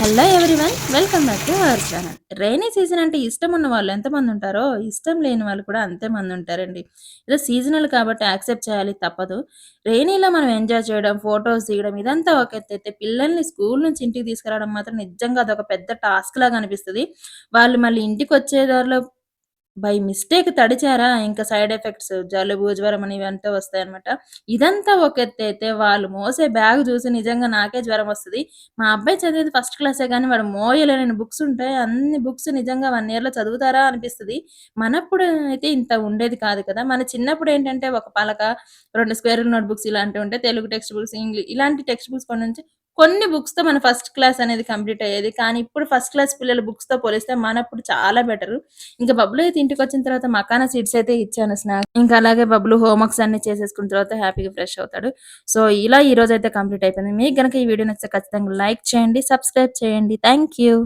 Hello everyone welcome back to our channel rainy season అంటే ఇష్టం ఉన్న వాళ్ళు ఎంతమంది ఉంటారో ఇష్టం లేని వాళ్ళు కూడా అంతే మంది ఉంటారండి. ఇది సీజనల్ కాబట్టి యాక్సెప్ట్ చేయాలి తప్పదు. రైనీలో మనం ఎంజాయ్ చేయడం ఫొటోస్ తీయడం ఇదంతా ఒక ఎత్తైతే అయితే పిల్లల్ని స్కూల్ నుంచి ఇంటికి తీసుకురావడం మాత్రం నిజంగా అదొక పెద్ద టాస్క్ లాగా అనిపిస్తుంది. వాళ్ళు మళ్ళీ ఇంటికి వచ్చే దారిలో బై మిస్టేక్ తడిచారా ఇంకా సైడ్ ఎఫెక్ట్స్ జలుబు, జ్వరం అని ఇవంతా వస్తాయన్నమాట. ఇదంతా ఒక ఎత్తైతే వాళ్ళు మోసే బ్యాగ్ చూసి నిజంగా నాకే జ్వరం వస్తది. మా అబ్బాయి చదివేది ఫస్ట్ క్లాసే కానీ వాడు మోయలేని బుక్స్ ఉంటాయి. అన్ని బుక్స్ నిజంగా వన్ ఇయర్‌లో చదువుతారా అనిపిస్తది. మనప్పుడు అయితే ఇంత ఉండేది కాదు కదా! మన చిన్నప్పుడు ఏంటంటే ఒక పలక, రెండు స్క్వేర్ నోట్ బుక్స్ ఇలాంటివి ఉంటాయి. తెలుగు టెక్స్ట్ బుక్స్, ఇంగ్లీ ఇలాంటి టెక్స్ట్ బుక్స్ కొన్నుంచి కొన్ని బుక్స్‌తో మన ఫస్ట్ క్లాస్ అనేది కంప్లీట్ అయ్యేది. కానీ ఇప్పుడు ఫస్ట్ క్లాస్ పిల్లల బుక్స్‌తో పోలిస్తే మనప్పుడు చాలా బెటర్ ఇంకా బబ్బులు అయితే ఇంటికి వచ్చిన తర్వాత మకానా సీట్స్ అయితే ఇచ్చాను స్నాక్. ఇంకా అలాగే బబ్బులు హోంవర్క్స్ అన్ని చేసేసుకున్న తర్వాత హ్యాపీగా ఫ్రెష్ అవుతాడు. సో, ఇలా ఈ రోజు అయితే కంప్లీట్ అయిపోయింది. మీకు గనక ఈ వీడియో నచ్చితే ఖచ్చితంగా లైక్ చేయండి, సబ్స్క్రైబ్ చేయండి. Thank you.